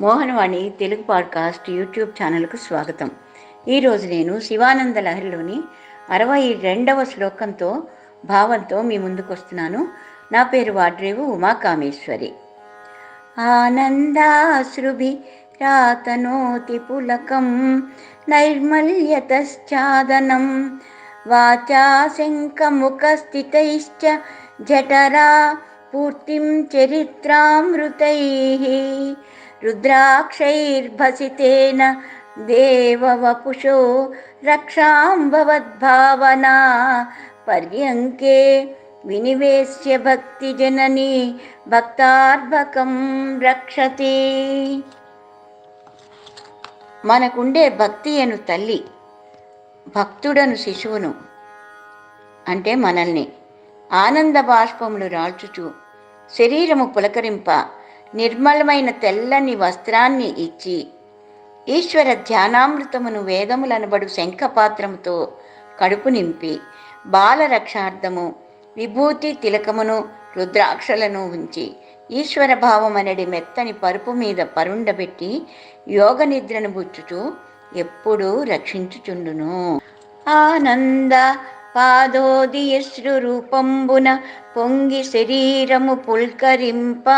Mohanavani Telugu podcast YouTube ఛానల్కు స్వాగతం. ఈరోజు నేను శివానంద లహరిలోని అరవై రెండవ శ్లోకంతో భావంతో మీ ముందుకు వస్తున్నాను నా పేరు వాడ్రేవు ఉమాకామేశ్వరి. ఆనందాశ్రుభి రాతనోతి పులకం నైర్మల్యతశ్చాదనం వాచాశంకముఖస్థితైశ్చ జఠరా పూర్తిం చరిత్రామృతై రుద్రాక్షైర్భసితేన దేవవపుషో రక్షాం భవద్భావనా పర్యంకే వినివేశ్య భక్తిజనని భక్తార్భకం రక్షతి మనకుండే భక్తి అను తల్లి భక్తుడను శిశువును అంటే మనల్ని ఆనంద బాష్పములు రాల్చుచు శరీరము పులకరింప నిర్మలమైన తెల్లని వస్త్రాన్ని ఇచ్చి ఈశ్వర ధ్యానామృతమును వేదములనబడు శంఖపాత్రముతో కడుపు నింపి బాలరక్షార్థము విభూతి తిలకమును రుద్రాక్షలను ఉంచి ఈశ్వర భావమనడి మెత్తని పరుపు మీద పరుండబెట్టి యోగ నిద్రను బుచ్చుచు ఎప్పుడూ రక్షించుచుండును. ఆనంద పాదోదియశ్రురూపంబున పొంగి శరీరము పుల్కరింప.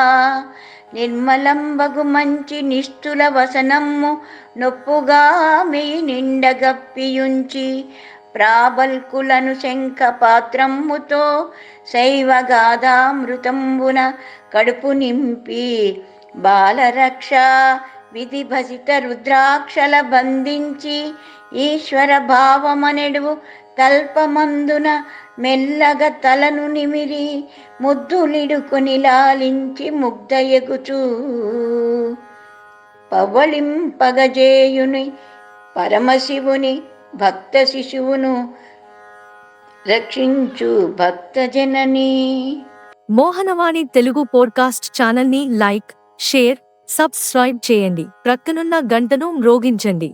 నిర్మలంబగు మంచి నిష్ఠుల వసనమ్ము నొప్పుగా మీ నిండగప్పియుంచి ప్రాబల్కులను శంఖ పాత్రమ్ముతో శైవగాధామృతంబున కడుపు నింపి బాలరక్ష విధి భసిత రుద్రాక్షల బంధించి ఈశ్వర భావమనెడు తల్పమందున మెల్లగ తలను నిమిరి ముద్దులిడుకుని లాలించి ముగ్ధయగుచూ పవళింపగజేయుని పరమశివుని భక్త శిశువును రక్షించు భక్తజనని మోహనవాణి తెలుగు పోడ్కాస్ట్ ఛానల్ని లైక్ షేర్ సబ్స్క్రైబ్ చేయండి. ప్రక్కనున్న గంటను మ్రోగించండి.